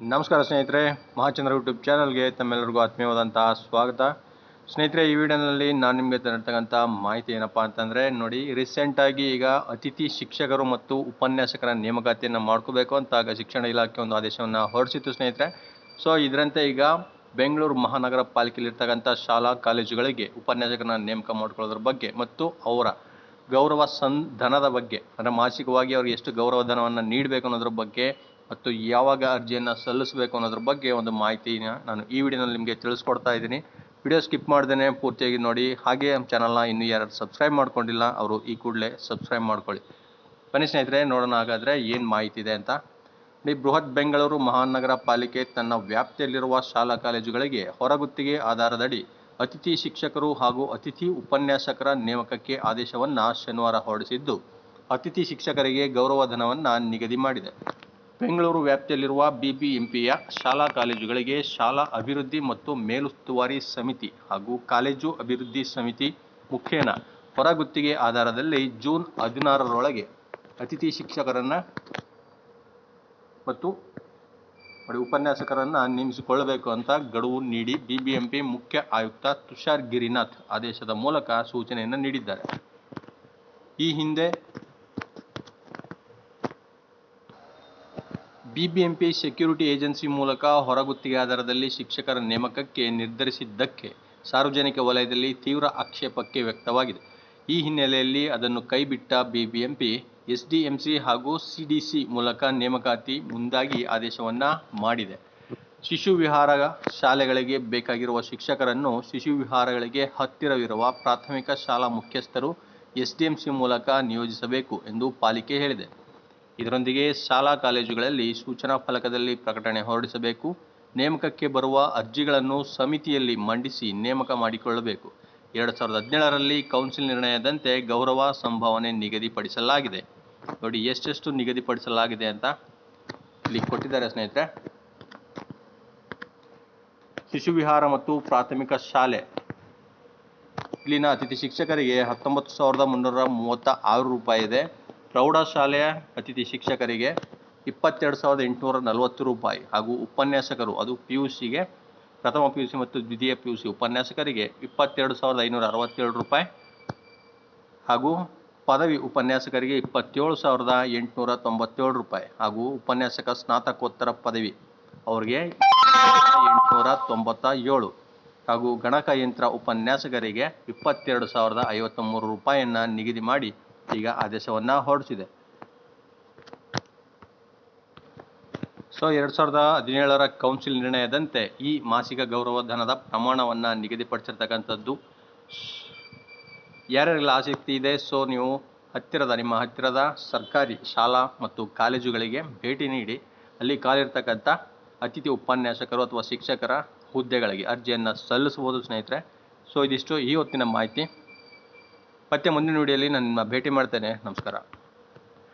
ನಮಸ್ಕಾರ ಸ್ನೇಹಿತರೆ, ಮಹಾಚಂದ್ರ ಯೂಟ್ಯೂಬ್ ಚಾನಲ್ಗೆ ತಮ್ಮೆಲ್ಲರಿಗೂ ಆತ್ಮೀಯವಾದಂತಹ ಸ್ವಾಗತ. ಸ್ನೇಹಿತರೆ, ಈ ವಿಡಿಯೋನಲ್ಲಿ ನಾನು ನಿಮಗೆ ತರ್ತಕ್ಕಂಥ ಮಾಹಿತಿ ಏನಪ್ಪ ಅಂತಂದರೆ, ನೋಡಿ ರೀಸೆಂಟಾಗಿ ಈಗ ಅತಿಥಿ ಶಿಕ್ಷಕರು ಮತ್ತು ಉಪನ್ಯಾಸಕರ ನೇಮಕಾತಿಯನ್ನು ಮಾಡ್ಕೋಬೇಕು ಅಂತ ಆಗ ಶಿಕ್ಷಣ ಇಲಾಖೆ ಒಂದು ಆದೇಶವನ್ನು ಹೊರಡಿಸಿತ್ತು ಸ್ನೇಹಿತರೆ. ಸೊ ಇದರಂತೆ ಈಗ ಬೆಂಗಳೂರು ಮಹಾನಗರ ಪಾಲಿಕೆಯಲ್ಲಿರ್ತಕ್ಕಂಥ ಶಾಲಾ ಕಾಲೇಜುಗಳಿಗೆ ಉಪನ್ಯಾಸಕರನ್ನ ನೇಮಕ ಮಾಡ್ಕೊಳ್ಳೋದ್ರ ಬಗ್ಗೆ ಮತ್ತು ಅವರ ಗೌರವ ಸನ್, ಧನದ ಬಗ್ಗೆ, ಅಂದರೆ ಮಾಸಿಕವಾಗಿ ಅವ್ರಿಗೆ ಎಷ್ಟು ಗೌರವ ಧನವನ್ನು ನೀಡಬೇಕು ಅನ್ನೋದ್ರ ಬಗ್ಗೆ ಮತ್ತು ಯಾವಾಗ ಅರ್ಜಿಯನ್ನು ಸಲ್ಲಿಸಬೇಕು ಅನ್ನೋದ್ರ ಬಗ್ಗೆ ಒಂದು ಮಾಹಿತಿನ ನಾನು ಈ ವಿಡಿಯೋನಲ್ಲಿ ನಿಮಗೆ ತಿಳಿಸ್ಕೊಡ್ತಾ ಇದ್ದೀನಿ. ವಿಡಿಯೋ ಸ್ಕಿಪ್ ಮಾಡ್ದೇ ಪೂರ್ತಿಯಾಗಿ ನೋಡಿ. ಹಾಗೆ ನಮ್ಮ ಚಾನಲ್ನ ಇನ್ನೂ ಯಾರು ಸಬ್ಸ್ಕ್ರೈಬ್ ಮಾಡ್ಕೊಂಡಿಲ್ಲ, ಅವರು ಈ ಕೂಡಲೇ ಸಬ್ಸ್ಕ್ರೈಬ್ ಮಾಡ್ಕೊಳ್ಳಿ. ಬನ್ನಿ ಸ್ನೇಹಿತರೆ, ನೋಡೋಣ ಹಾಗಾದರೆ ಏನು ಮಾಹಿತಿ ಇದೆ ಅಂತ. ಈ ಬೃಹತ್ ಬೆಂಗಳೂರು ಮಹಾನಗರ ಪಾಲಿಕೆ ತನ್ನ ವ್ಯಾಪ್ತಿಯಲ್ಲಿರುವ ಶಾಲಾ ಕಾಲೇಜುಗಳಿಗೆ ಹೊರಗುತ್ತಿಗೆ ಆಧಾರದಡಿ ಅತಿಥಿ ಶಿಕ್ಷಕರು ಹಾಗೂ ಅತಿಥಿ ಉಪನ್ಯಾಸಕರ ನೇಮಕಕ್ಕೆ ಆದೇಶವನ್ನು ಶನಿವಾರ ಹೊರಡಿಸಿದ್ದು, ಅತಿಥಿ ಶಿಕ್ಷಕರಿಗೆ ಗೌರವಧನವನ್ನು ನಿಗದಿ ಮಾಡಿದೆ. ಬೆಂಗಳೂರು ವ್ಯಾಪ್ತಿಯಲ್ಲಿರುವ ಬಿಬಿಎಂಪಿಯ ಶಾಲಾ ಕಾಲೇಜುಗಳಿಗೆ ಶಾಲಾ ಅಭಿವೃದ್ಧಿ ಮತ್ತು ಮೇಲುಸ್ತುವಾರಿ ಸಮಿತಿ ಹಾಗೂ ಕಾಲೇಜು ಅಭಿವೃದ್ಧಿ ಸಮಿತಿ ಮುಖೇನ ಹೊರಗುತ್ತಿಗೆ ಆಧಾರದಲ್ಲಿ ಜೂನ್ ಹದಿನಾರರೊಳಗೆ ಅತಿಥಿ ಶಿಕ್ಷಕರನ್ನು ಮತ್ತು ಉಪನ್ಯಾಸಕರನ್ನು ನೇಮಿಸಿಕೊಳ್ಳಬೇಕು ಅಂತ ಗಡುವು ನೀಡಿ ಬಿಬಿಎಂಪಿ ಮುಖ್ಯ ಆಯುಕ್ತ ತುಷಾರ್ ಗಿರಿನಾಥ್ ಆದೇಶದ ಮೂಲಕ ಸೂಚನೆಯನ್ನು ನೀಡಿದ್ದಾರೆ. ಈ ಹಿಂದೆ ಬಿಬಿಎಂಪಿ ಸೆಕ್ಯೂರಿಟಿ ಏಜೆನ್ಸಿ ಮೂಲಕ ಹೊರಗುತ್ತಿಗೆ ಆಧಾರದಲ್ಲಿ ಶಿಕ್ಷಕರ ನೇಮಕಕ್ಕೆ ನಿರ್ಧರಿಸಿದ್ದಕ್ಕೆ ಸಾರ್ವಜನಿಕ ವಲಯದಲ್ಲಿ ತೀವ್ರ ಆಕ್ಷೇಪಕ್ಕೆ ವ್ಯಕ್ತವಾಗಿದೆ. ಈ ಹಿನ್ನೆಲೆಯಲ್ಲಿ ಅದನ್ನು ಕೈಬಿಟ್ಟ ಬಿಬಿಎಂಪಿ, ಎಸ್ಡಿಎಂಸಿ ಹಾಗೂ ಸಿಡಿಸಿ ಮೂಲಕ ನೇಮಕಾತಿ ಮುಂದಾಗಿ ಆದೇಶವನ್ನು ಮಾಡಿದೆ. ಶಿಶು ವಿಹಾರ ಶಾಲೆಗಳಿಗೆ ಬೇಕಾಗಿರುವ ಶಿಕ್ಷಕರನ್ನು ಶಿಶು ವಿಹಾರಗಳಿಗೆ ಹತ್ತಿರವಿರುವ ಪ್ರಾಥಮಿಕ ಶಾಲಾ ಮುಖ್ಯಸ್ಥರು ಎಸ್ಡಿಎಂಸಿ ಮೂಲಕ ನಿಯೋಜಿಸಬೇಕು ಎಂದು ಪಾಲಿಕೆ ಹೇಳಿದೆ. ಇದರೊಂದಿಗೆ ಶಾಲಾ ಕಾಲೇಜುಗಳಲ್ಲಿ ಸೂಚನಾ ಫಲಕದಲ್ಲಿ ಪ್ರಕಟಣೆ ಹೊರಡಿಸಬೇಕು. ನೇಮಕಕ್ಕೆ ಬರುವ ಅರ್ಜಿಗಳನ್ನು ಸಮಿತಿಯಲ್ಲಿ ಮಂಡಿಸಿ ನೇಮಕ ಮಾಡಿಕೊಳ್ಳಬೇಕು. ಎರಡು ಸಾವಿರದ ಹದಿನೇಳರಲ್ಲಿ ಕೌನ್ಸಿಲ್ ನಿರ್ಣಯದಂತೆ ಗೌರವ ಸಂಭಾವನೆ ನಿಗದಿಪಡಿಸಲಾಗಿದೆ. ನೋಡಿ, ಎಷ್ಟೆಷ್ಟು ನಿಗದಿಪಡಿಸಲಾಗಿದೆ ಅಂತ ಇಲ್ಲಿ ಕೊಟ್ಟಿದ್ದಾರೆ ಸ್ನೇಹಿತರೆ. ಶಿಶು ವಿಹಾರ ಮತ್ತು ಪ್ರಾಥಮಿಕ ಶಾಲೆ. ಇಲ್ಲಿನ ಅತಿಥಿ ಶಿಕ್ಷಕರಿಗೆ ಹತ್ತೊಂಬತ್ತು ಸಾವಿರದ ಮುನ್ನೂರ ಮೂವತ್ತ ಆರು ರೂಪಾಯಿ ಇದೆ. ಪ್ರೌಢಶಾಲೆಯ ಅತಿಥಿ ಶಿಕ್ಷಕರಿಗೆ ಇಪ್ಪತ್ತೆರಡು ಸಾವಿರದ ಎಂಟುನೂರ ನಲವತ್ತು ರೂಪಾಯಿ ಹಾಗೂ ಉಪನ್ಯಾಸಕರು, ಅದು ಪಿ ಯು ಸಿಗೆ ಪ್ರಥಮ ಪಿ ಯು ಸಿ ಮತ್ತು ದ್ವಿತೀಯ ಪಿ ಯು ಸಿ ಉಪನ್ಯಾಸಕರಿಗೆ ಇಪ್ಪತ್ತೆರಡು ಸಾವಿರದ ಐನೂರ ಅರವತ್ತೇಳು ರೂಪಾಯಿ ಹಾಗೂ ಪದವಿ ಉಪನ್ಯಾಸಕರಿಗೆ ಇಪ್ಪತ್ತೇಳು ಸಾವಿರದ ಎಂಟುನೂರ ತೊಂಬತ್ತೇಳು ರೂಪಾಯಿ ಹಾಗೂ ಉಪನ್ಯಾಸಕ ಸ್ನಾತಕೋತ್ತರ ಪದವಿ ಅವರಿಗೆ ಎಂಟುನೂರ ತೊಂಬತ್ತ ಏಳು ಹಾಗೂ ಗಣಕಯಂತ್ರ ಉಪನ್ಯಾಸಕರಿಗೆ ಇಪ್ಪತ್ತೆರಡು ಸಾವಿರದ ಐವತ್ತ ಮೂರು ರೂಪಾಯಿಯನ್ನು ನಿಗದಿ ಮಾಡಿ ಈಗ ಆದೇಶವನ್ನು ಹೊರಡಿಸಿದೆ. ಸೊ ಎರಡು ಸಾವಿರದ ಹದಿನೇಳರ ಕೌನ್ಸಿಲ್ ನಿರ್ಣಯದಂತೆ ಈ ಮಾಸಿಕ ಗೌರವಧನದ ಪ್ರಮಾಣವನ್ನು ನಿಗದಿಪಡಿಸಿರ್ತಕ್ಕಂಥದ್ದು ಯಾರ್ಯಾರಿಗೆಲ್ಲ ಆಸಕ್ತಿ ಇದೆ? ಸೊ ನೀವು ಹತ್ತಿರದ, ನಿಮ್ಮ ಹತ್ತಿರದ ಸರ್ಕಾರಿ ಶಾಲಾ ಮತ್ತು ಕಾಲೇಜುಗಳಿಗೆ ಭೇಟಿ ನೀಡಿ, ಅಲ್ಲಿ ಕಾಲಿರ್ತಕ್ಕಂಥ ಅತಿಥಿ ಉಪನ್ಯಾಸಕರು ಅಥವಾ ಶಿಕ್ಷಕರ ಹುದ್ದೆಗಳಿಗೆ ಅರ್ಜಿಯನ್ನು ಸಲ್ಲಿಸಬಹುದು ಸ್ನೇಹಿತರೆ. ಸೊ ಇದಿಷ್ಟು ಈ ಹೊತ್ತಿನ ಮಾಹಿತಿ. ಮತ್ತೆ ಮುಂದಿನ ವಿಡಿಯೋಲಿ ನಾನು ಭೇಟಿ ಮಾಡ್ತೇನೆ. ನಮಸ್ಕಾರ.